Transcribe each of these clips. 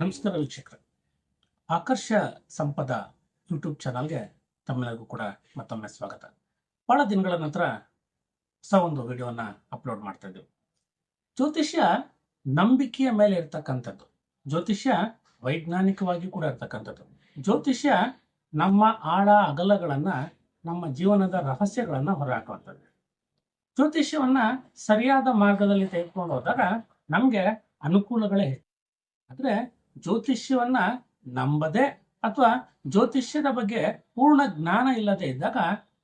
ನಮಸ್ಕಾರ ವೀಕ್ಷಕರ. ಆಕರ್ಷ ಸಂಪದ ಯೂಟ್ಯೂಬ್ ಚಾನಲ್ಗೆ ತಮ್ಮೆಲ್ಲರಿಗೂ ಕೂಡ ಮತ್ತೊಮ್ಮೆ ಸ್ವಾಗತ. ಬಹಳ ದಿನಗಳ ನಂತರ ಹೊಸ ಒಂದು ವಿಡಿಯೋನ ಅಪ್ಲೋಡ್ ಮಾಡ್ತಾ ಇದ್ದೀವಿ. ಜ್ಯೋತಿಷ್ಯ ನಂಬಿಕೆಯ ಮೇಲೆ ಇರ್ತಕ್ಕಂಥದ್ದು. ಜ್ಯೋತಿಷ್ಯ ವೈಜ್ಞಾನಿಕವಾಗಿ ಕೂಡ ಇರ್ತಕ್ಕಂಥದ್ದು. ಜ್ಯೋತಿಷ್ಯ ನಮ್ಮ ಆಳ ಅಗಲಗಳನ್ನ, ನಮ್ಮ ಜೀವನದ ರಹಸ್ಯಗಳನ್ನ ಹೊರಹಾಕುವಂಥದ್ದು. ಜ್ಯೋತಿಷ್ಯವನ್ನ ಸರಿಯಾದ ಮಾರ್ಗದಲ್ಲಿ ತೆಗೆದುಕೊಂಡು ಹೋದಾಗ ನಮಗೆ ಅನುಕೂಲಗಳೇ ಹೆಚ್ಚು. ಆದ್ರೆ ಜ್ಯೋತಿಷ್ಯವನ್ನ ನಂಬದೆ ಅಥವಾ ಜ್ಯೋತಿಷ್ಯದ ಬಗ್ಗೆ ಪೂರ್ಣ ಜ್ಞಾನ ಇಲ್ಲದೆ ಇದ್ದಾಗ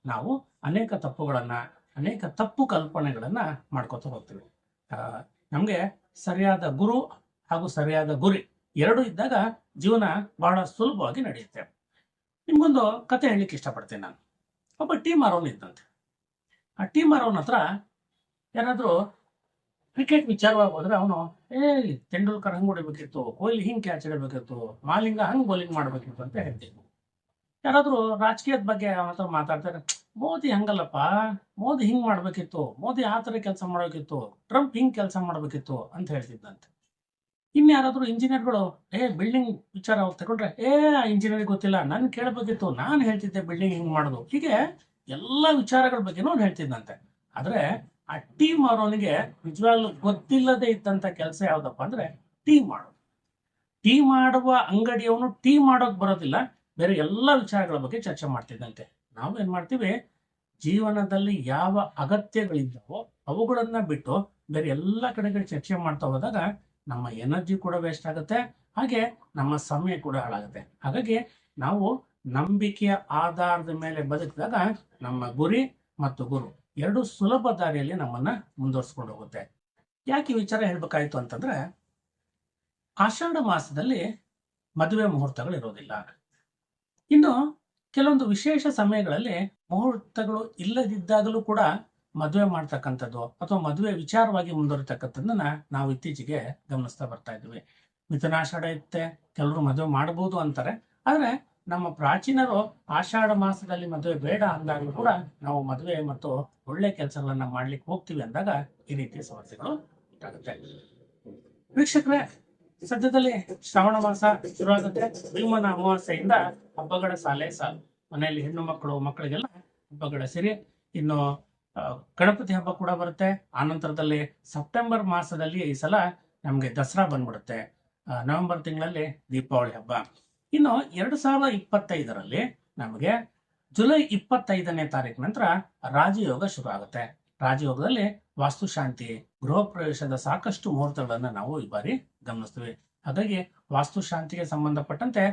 ನಾವು ಅನೇಕ ತಪ್ಪುಗಳನ್ನ, ಅನೇಕ ತಪ್ಪು ಕಲ್ಪನೆಗಳನ್ನ ಮಾಡ್ಕೋತಾ ಹೋಗ್ತೀವಿ. ನಮ್ಗೆ ಸರಿಯಾದ ಗುರು ಹಾಗೂ ಸರಿಯಾದ ಗುರಿ ಎರಡು ಇದ್ದಾಗ ಜೀವನ ಬಹಳ ಸುಲಭವಾಗಿ ನಡೆಯುತ್ತೆ. ನಿಮ್ಗೊಂದು ಕತೆ ಹೇಳಲಿಕ್ಕೆ ಇಷ್ಟಪಡ್ತೀನಿ ನಾನು. ಒಬ್ಬ ಟೀಮ್ ಮಾರೋನ್ ಇದ್ದಂತೆ. ಆ ಟೀಮ್ ಮಾರೋನ್ ಹತ್ರ ಯಾರಾದ್ರೂ ಕ್ರಿಕೆಟ್ ವಿಚಾರವಾಗಿ ಹೋದ್ರೆ ಅವನು, ಏ, ತೆಂಡೂಲ್ಕರ್ ಹಂಗ್ ಹೊಡಿಬೇಕಿತ್ತು, ಕೊಹ್ಲಿ ಹಿಂಗ್ ಕ್ಯಾಚ್ ಹಿಡಬೇಕಿತ್ತು, ಮಾಲಿಂಗ ಹಂಗ್ ಬೌಲಿಂಗ್ ಮಾಡಬೇಕಿತ್ತು ಅಂತ ಹೇಳ್ತೀನಿ. ಯಾರಾದ್ರೂ ರಾಜಕೀಯದ ಬಗ್ಗೆ ಅವನ ಮಾತಾಡ್ತಾರೆ, ಮೋದಿ ಹಂಗಲ್ಲಪ್ಪ, ಮೋದಿ ಹಿಂಗ್ ಮಾಡ್ಬೇಕಿತ್ತು, ಮೋದಿ ಆ ತರ ಕೆಲಸ ಮಾಡ್ಬೇಕಿತ್ತು ಟ್ರಂಪ್ ಹಿಂಗ್ ಕೆಲಸ ಮಾಡ್ಬೇಕಿತ್ತು ಅಂತ ಹೇಳ್ತಿದ್ದಂತೆ ಇನ್ಯಾರಾದ್ರೂ ಇಂಜಿನಿಯರ್ಗಳು, ಏ ಬಿಲ್ಡಿಂಗ್ ವಿಚಾರ ತಗೊಂಡ್ರೆ, ಏ ಇಂಜಿನಿಯರಿಂಗ್ ಗೊತ್ತಿಲ್ಲ, ನನ್ ಕೇಳಬೇಕಿತ್ತು, ನಾನು ಹೇಳ್ತಿದ್ದೆ ಬಿಲ್ಡಿಂಗ್ ಹಿಂಗ್ ಮಾಡೋದು. ಹೀಗೆ ಎಲ್ಲಾ ವಿಚಾರಗಳ ಬಗ್ಗೆನೂ ಅವ್ನು ಹೇಳ್ತಿದ್ದಂತೆ ಆದ್ರೆ ಆ ಟೀಮ್ ಅವನಿಗೆ ನಿಜವಾಗ್ಲೂ ಗೊತ್ತಿಲ್ಲದೆ ಇದ್ದಂತ ಕೆಲಸ ಯಾವ್ದಪ್ಪ ಅಂದ್ರೆ ಟೀ ಮಾಡೋದು. ಟೀ ಮಾಡುವ ಅಂಗಡಿಯವನು ಟೀ ಮಾಡೋಕ್ ಬರೋದಿಲ್ಲ, ಬೇರೆ ಎಲ್ಲ ವಿಚಾರಗಳ ಬಗ್ಗೆ ಚರ್ಚೆ ಮಾಡ್ತಿದ್ದಂತೆ. ನಾವು ಏನ್ ಮಾಡ್ತೀವಿ, ಜೀವನದಲ್ಲಿ ಯಾವ ಅಗತ್ಯಗಳಿದ್ದಾವೋ ಅವುಗಳನ್ನ ಬಿಟ್ಟು ಬೇರೆ ಎಲ್ಲ ಕಡೆಗಳು ಚರ್ಚೆ ಮಾಡ್ತಾ ಹೋದಾಗ ನಮ್ಮ ಎನರ್ಜಿ ಕೂಡ ವೇಸ್ಟ್ ಆಗುತ್ತೆ, ಹಾಗೆ ನಮ್ಮ ಸಮಯ ಕೂಡ ಹಾಳಾಗುತ್ತೆ. ಹಾಗಾಗಿ ನಾವು ನಂಬಿಕೆಯ ಆಧಾರದ ಮೇಲೆ ಬದುಕಿದಾಗ ನಮ್ಮ ಗುರಿ ಮತ್ತು ಗುರು. ಎರಡು ಸುಲಭ ದಾರಿಯಲ್ಲಿ ನಮ್ಮನ್ನ ಮುಂದುವರ್ಸ್ಕೊಂಡು ಹೋಗುತ್ತೆ. ಯಾಕೆ ಈ ವಿಚಾರ ಹೇಳ್ಬೇಕಾಯ್ತು ಅಂತಂದ್ರೆ, ಆಷಾಢ ಮಾಸದಲ್ಲಿ ಮದುವೆ ಮುಹೂರ್ತಗಳು ಇರೋದಿಲ್ಲ. ಇನ್ನು ಕೆಲವೊಂದು ವಿಶೇಷ ಸಮಯಗಳಲ್ಲಿ ಮುಹೂರ್ತಗಳು ಇಲ್ಲದಿದ್ದಾಗಲೂ ಕೂಡ ಮದುವೆ ಮಾಡ್ತಕ್ಕಂಥದ್ದು ಅಥವಾ ಮದುವೆ ವಿಚಾರವಾಗಿ ಮುಂದುವರಿತಕ್ಕಂಥದ್ದನ್ನ ನಾವು ಇತ್ತೀಚೆಗೆ ಗಮನಿಸ್ತಾ ಬರ್ತಾ ಇದ್ವಿ. ಮಿಥುನಾಷಾಢ ಇತ್ತೆ ಕೆಲವರು ಮದುವೆ ಮಾಡಬಹುದು ಅಂತಾರೆ. ಆದ್ರೆ ನಮ್ಮ ಪ್ರಾಚೀನರು ಆಷಾಢ ಮಾಸದಲ್ಲಿ ಮದುವೆ ಬೇಡ ಅಂದಾಗಲೂ ಕೂಡ ನಾವು ಮದುವೆ ಮತ್ತು ಒಳ್ಳೆ ಕೆಲಸಗಳನ್ನ ಮಾಡ್ಲಿಕ್ಕೆ ಹೋಗ್ತೀವಿ ಅಂದಾಗ ಈ ರೀತಿಯ ಸಮಸ್ಯೆಗಳು ಉಂಟಾಗುತ್ತೆ. ವೀಕ್ಷಕರೇ, ಸದ್ಯದಲ್ಲಿ ಶ್ರಾವಣ ಮಾಸ ಶುರುವಾಗುತ್ತೆ ಭೀಮನ ಅಮಾವಾಸ್ಯೆಯಿಂದ ಹಬ್ಬಗಳ ಸಾಲೆ ಸಾಲು. ಮನೆಯಲ್ಲಿ ಹೆಣ್ಣು ಮಕ್ಕಳು, ಮಕ್ಕಳಿಗೆಲ್ಲ ಹಬ್ಬಗಳ ಸಿರಿ. ಇನ್ನು ಗಣಪತಿ ಹಬ್ಬ ಕೂಡ ಬರುತ್ತೆ. ಆನಂತರದಲ್ಲಿ ಸೆಪ್ಟೆಂಬರ್ ಮಾಸದಲ್ಲಿ ಈ ಸಲ ನಮಗೆ ದಸರಾ ಬಂದ್ಬಿಡುತ್ತೆ. ನವೆಂಬರ್ ತಿಂಗಳಲ್ಲಿ ದೀಪಾವಳಿ ಹಬ್ಬ. ಇನ್ನು ಎರಡು ಸಾವಿರದ ಇಪ್ಪತ್ತೈದರಲ್ಲಿ ನಮಗೆ ಜುಲೈ ಇಪ್ಪತ್ತೈದನೇ ತಾರೀಕು ನಂತರ ರಾಜಯೋಗ ಶುರು ಆಗುತ್ತೆ. ರಾಜಯೋಗದಲ್ಲಿ ವಾಸ್ತುಶಾಂತಿ, ಗೃಹ ಪ್ರವೇಶದ ಸಾಕಷ್ಟು ಮುಹೂರ್ತಗಳನ್ನು ನಾವು ಈ ಬಾರಿ ಗಮನಿಸ್ತೀವಿ. ಹಾಗಾಗಿ ವಾಸ್ತುಶಾಂತಿಗೆ ಸಂಬಂಧಪಟ್ಟಂತೆ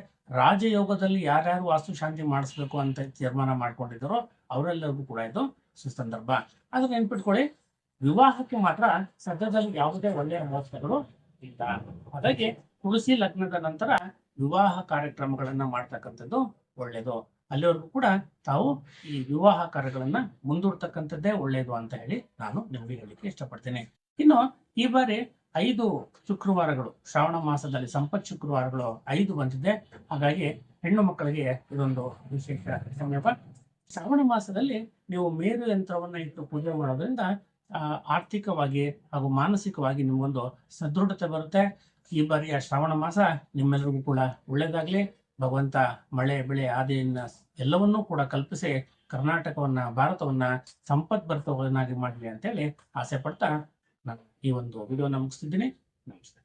ರಾಜಯೋಗದಲ್ಲಿ ಯಾರ್ಯಾರು ವಾಸ್ತುಶಾಂತಿ ಮಾಡಿಸ್ಬೇಕು ಅಂತ ತೀರ್ಮಾನ ಮಾಡ್ಕೊಂಡಿದ್ದಾರೋ ಅವರೆಲ್ಲರಿಗೂ ಕೂಡ ಇದು ಸುಸಂದರ್ಭ. ಅದು ನೆನ್ಪಿಟ್ಕೊಳ್ಳಿ, ವಿವಾಹಕ್ಕೆ ಮಾತ್ರ ಸದ್ಯದಲ್ಲಿ ಯಾವುದೇ ಒಳ್ಳೆಯ ಮುಹೂರ್ತಗಳು ಇಲ್ಲ. ಹಾಗಾಗಿ ತುಳಸಿ ಲಗ್ನದ ನಂತರ ವಿವಾಹ ಕಾರ್ಯಕ್ರಮಗಳನ್ನ ಮಾಡ್ತಕ್ಕಂಥದ್ದು ಒಳ್ಳೇದು. ಅಲ್ಲಿವರೆಗೂ ಕೂಡ ತಾವು ಈ ವಿವಾಹ ಕಾರ್ಯಗಳನ್ನ ಮುಂದೂಡ್ತಕ್ಕಂಥದ್ದೇ ಒಳ್ಳೇದು ಅಂತ ಹೇಳಿ ನಾನು ನಿಮಗೆ ಹೇಳಲಿಕ್ಕೆ ಇಷ್ಟಪಡ್ತೇನೆ. ಇನ್ನು ಈ ಬಾರಿ ಐದು ಶುಕ್ರವಾರಗಳು, ಶ್ರಾವಣ ಮಾಸದಲ್ಲಿ ಸಂಪತ್ ಶುಕ್ರವಾರಗಳು ಐದು ಬಂದಿದೆ. ಹಾಗಾಗಿ ಹೆಣ್ಣು ಮಕ್ಕಳಿಗೆ ಇದೊಂದು ವಿಶೇಷ ಸಂಯಮ ಶ್ರಾವಣ ಮಾಸದಲ್ಲಿ ನೀವು ಮೇರು ಯಂತ್ರವನ್ನ ಇಟ್ಟು ಪೂಜೆ ಮಾಡೋದ್ರಿಂದ ಆರ್ಥಿಕವಾಗಿ ಹಾಗೂ ಮಾನಸಿಕವಾಗಿ ನಿಮ್ಗೊಂದು ಸದೃಢತೆ ಬರುತ್ತೆ. ಈ ಬಾರಿಯ ಶ್ರಾವಣ ಮಾಸ ನಿಮ್ಮೆಲ್ಲರಿಗೂ ಕೂಡ ಒಳ್ಳೇದಾಗ್ಲಿ. ಭಗವಂತ ಮಳೆ, ಬೆಳೆ, ಆದಿಯನ್ನ ಎಲ್ಲವನ್ನೂ ಕೂಡ ಕಲ್ಪಿಸಿ ಕರ್ನಾಟಕವನ್ನ, ಭಾರತವನ್ನ ಸಂಪತ್ ಭರಿತವನ್ನಾಗಿ ಮಾಡಲಿ ಅಂತೇಳಿ ಆಸೆ ಪಡ್ತಾ ನಾನು ಈ ಒಂದು ವಿಡಿಯೋನ ಮುಗಿಸ್ತಿದ್ದೀನಿ. ನಮಸ್ತೆ.